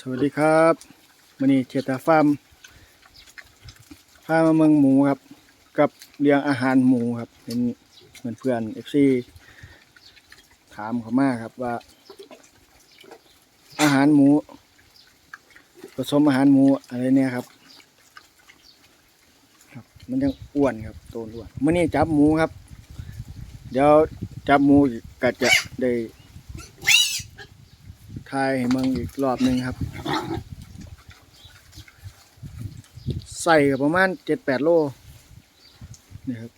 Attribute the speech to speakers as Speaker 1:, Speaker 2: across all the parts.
Speaker 1: สวัสดีครับมันนี้เทตาฟาร์มพามาเมืองหมูครับ กับเลี้ยงอาหารหมูครับเป็นเหมือนเพื่อนเอฟซีถามเขามากครับว่า อาหารหมู ผสมอาหารหมูอะไรเนี่ยครับ ครับ มันยังอ้วนครับโตนอ้วนมื่อนี้จับหมูครับ เดี๋ยวจับหมูกก็จะได้ ทายให้เมืองอีกรอบหนึ่งครับใส่กับประมาณเจ็ดแปดโลนี่ครับ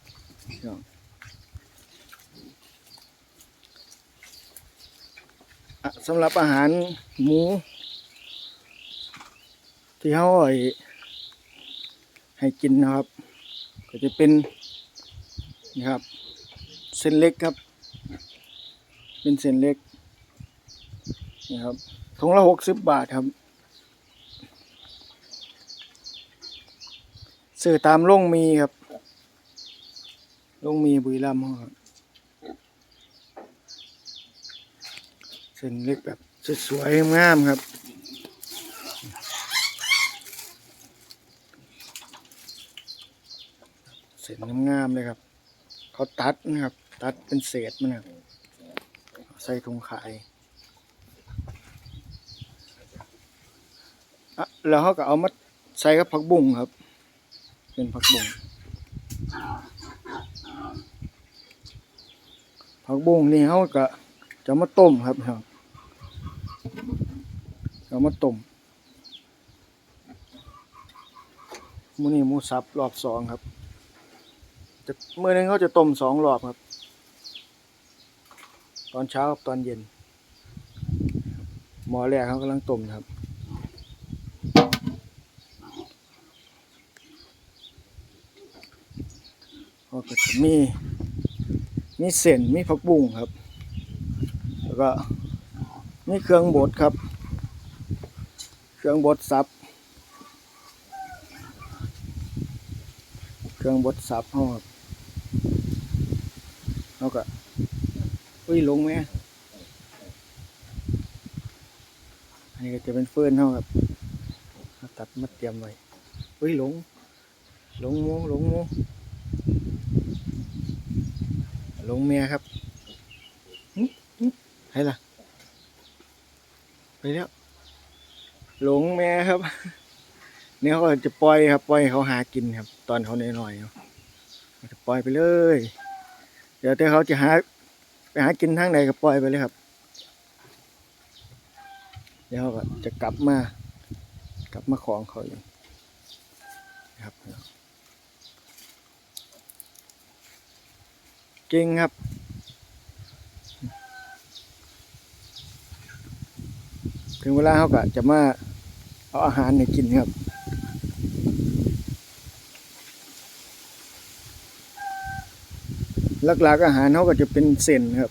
Speaker 1: สำหรับอาหารหมู ที่เขาให้ให้กินนะครับ ก็จะเป็นนี่ครับ เส้นเล็กครับ เป็นเส้นเล็ก นี่ครับถุงละหกสิบบาทครับ ซื้อตามโรงมีครับโรงมีบุรีรัมย์ครับเส้นเล็กแบบสวยๆงามครับ เส้นงามเลยครับ เขาตัดนะครับ ตัดเป็นเศษมันนะครับใส่ถุงขาย อะ แล้วเขาก็เอามาใส่กับผักบุ้งครับ เป็นผักบุ้งผักบุ้งนี่เขาก็จะมาต้มครับครับเอามาต้มมื้อนี้มูสับรอบสองครับจะเมื้อนึงเขาจะต้มสองรอบครับ ตอนเช้ากับตอนเย็นหมอแรกเขากำลังต้มครับ ก็จะ มีมีเส้นมีผักบุ้งครับ แล้วก็มีเครื่องบดครับ เครื่องบดสับ เครื่องบดสับเขาครับแล้วก็อุ้ยลงไหมอันนี้ก็จะเป็นเฟื่อนเขาครับเอาตัดมาเตรียมไว้อุ้ยหลง หลงโมหลงโม ลงเมียครับหึหึให้ล่ะ ไปแล้ว หลงแม่ครับ เนี่ยเขาก็จะปล่อยครับ ปล่อยให้เขาหากินครับ ตอนเขาน้อยๆเนาะก็จะปล่อยไปเลย เดี๋ยวแต่เขาจะหาไปหากินทางไหนก็ปล่อยไปเลยครับ เดี๋ยวเขาก็จะกลับมา กลับมาของเขาเองนะครับ เก่งครับ ถึงเวลาเขาก็จะมาเอาอาหารให้กินครับหลักๆอาหารเขาก็จะเป็นเส้นครับ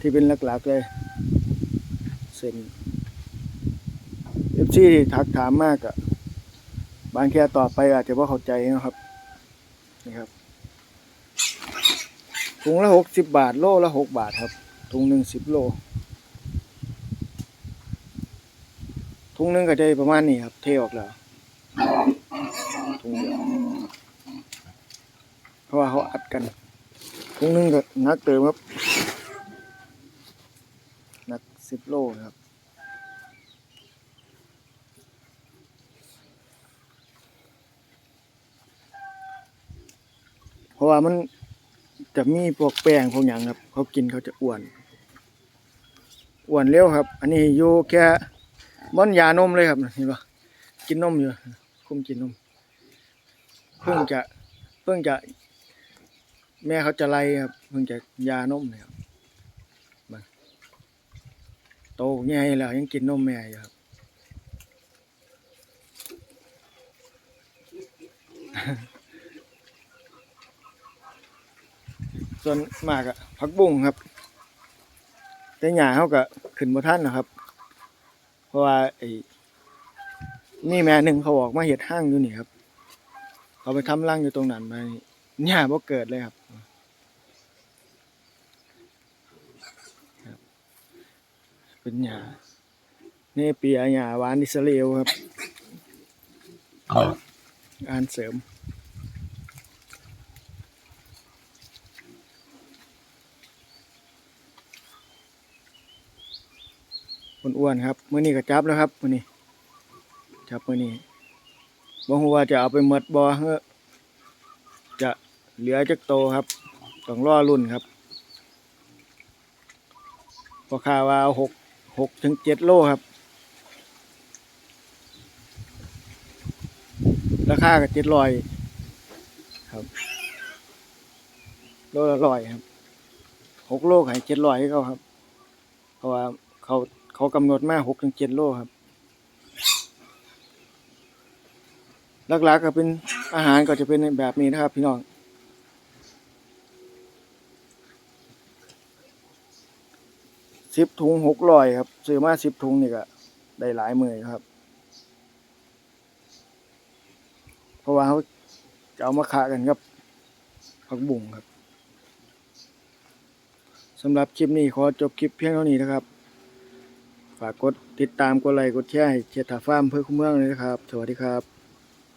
Speaker 1: ที่เป็นหลักๆเลยเส้นเอฟซีทักถามมากอะบางแค่ต่อบไปอาจจะว่าเข้าใจนะครับนี่ครับ ถุงละหกสิบบาท โลละหกบาทครับ ถุงหนึ่งสิบโล ถุงหนึ่งก็จะประมาณนี้ครับ เทออกแล้ว ถุงเดียว เพราะว่าเขาอัดกัน ถุงหนึ่งก็นักเติมครับ นักสิบโลครับเพราะว่ามัน จะมีพวกแป้งพวกอย่างครับ เขากินเขาจะอ้วน อ้วนเร็วครับ อันนี้อยู่แค่ม่อนยานมเลยครับเห็นปะกินนมอยู่คุ้มกินนมเพิ่งจะเพิ่งจะ แม่เขาจะไล่ครับเพิ่งจะยานมเนี่ยครับโตใหญ่แล้วยังกินนมแม่อยู่ครับ ส่วนมากอะผักบุ้งครับ แต่หญ้าเขาก็ขึ้นบ่ทันนะครับ เพราะว่าไอ้มีแม่หนึ่งเขาออกมาเห็ดห้างอยู่นี่ครับ เขาไปทำรังอยู่ตรงนั้นมาหญ้าบ่เกิดเลยครับครับเป็นหญ้าเนเปียหญ้าหวานอิสราเอลครับอาหารเสริม อ้วนๆครับมื้อนี้ก็จับแล้วครับมื้อนี้จับมื้อนี้บ่ฮู้ว่าจะเอาไปหมดบ่เฮ้อจะเหลือจักโตครับต้องรอรุ่นครับพอค่าว่าเอาหกหกถึงเจ็ดโลครับ ราคาก็เจ็ดร้อยครับโลละร้อยครับหกโลขายเจ็ดร้อยให้เขาครับ เพราะว่าเขา เขากำหนดมาหกถึงเจ็ดโลครับหลักๆก็เป็นอาหารก็จะเป็นแบบนี้นะครับ พี่น้องสิบถุงหกร้อยครับ ซื้อมาสิบถุงนี่ก็ได้หลายหมื่นครับ เพราะว่าเขาจะเอามาขากันครับผักบุ้งครับสำหรับคลิปนี้ขอจบคลิปเพียงเท่านี้นะครับ ฝากกดติดตามกดไลค์กดแชร์ให้เชียร์ถาฟ้าร์มเพื่อคุ้มเมืองเลยนะครับ สวัสดีครับ